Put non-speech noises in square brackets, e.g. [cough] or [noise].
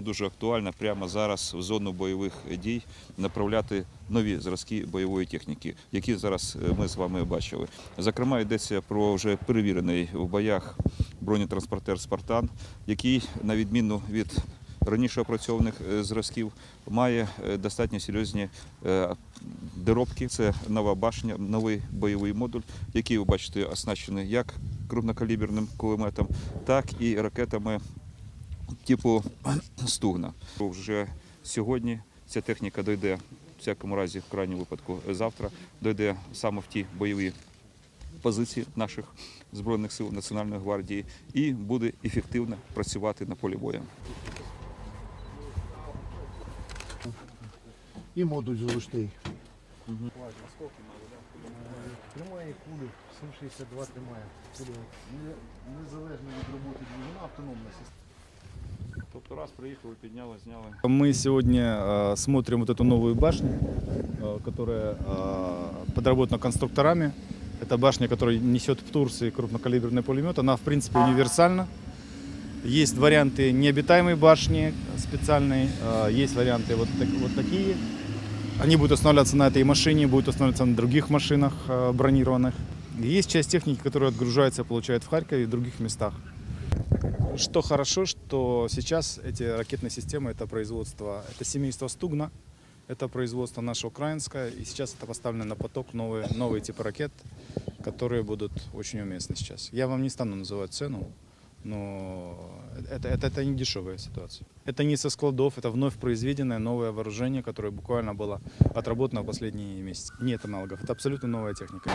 Дуже актуально прямо зараз в зону бойових дій направляти нові зразки бойової техніки, які зараз е, ми з вами бачили. Зокрема, йдеться про вже перевірений в боях бронетранспортер Спартан, який на відміну від раніше опрацьованих е, зразків, має е, достатньо серйозні е, доробки. Це нова башня, новий бойовий модуль, який ви бачите оснащений як крупнокаліберним кулеметом, так і ракетами типу [clears throat] стугна. Вже сьогодні ця техніка дойде, в всякому разі, в крайньому випадку завтра, дойде саме в ті бойові позиції наших Збройних сил Національної гвардії і буде ефективно працювати на полі бою. І модуль зручний. Тримає кулю, 7,62 тримає. Кулю не- незалежно від роботи двигуна, автономна система. Тобто раз приїхали, підняли, зняли. Мы сегодня э, смотрим вот эту новую башню, э, которая э, подработана конструкторами. Это башня, которая несет в Турции крупнокалиберный пулемет. Она, в принципе, универсальна. Есть варианты необитаемой башни специальной, э, есть варианты вот, так- вот такие. Они будут устанавливаться на этой машине, будут устанавливаться на других машинах э, бронированных. Есть часть техники, которая отгружается получает в Харькове и других местах. Что хорошо, что сейчас эти ракетные системы, это производство, это семейство Стугна, это производство наше украинское, и сейчас это поставлено на поток новые, новые типы ракет, которые будут очень уместны сейчас. Я вам не стану называть цену, но это, это, это не дешевая ситуация. Это не со складов, это вновь произведенное новое вооружение, которое буквально было отработано в последние месяцы. Нет аналогов, это абсолютно новая техника.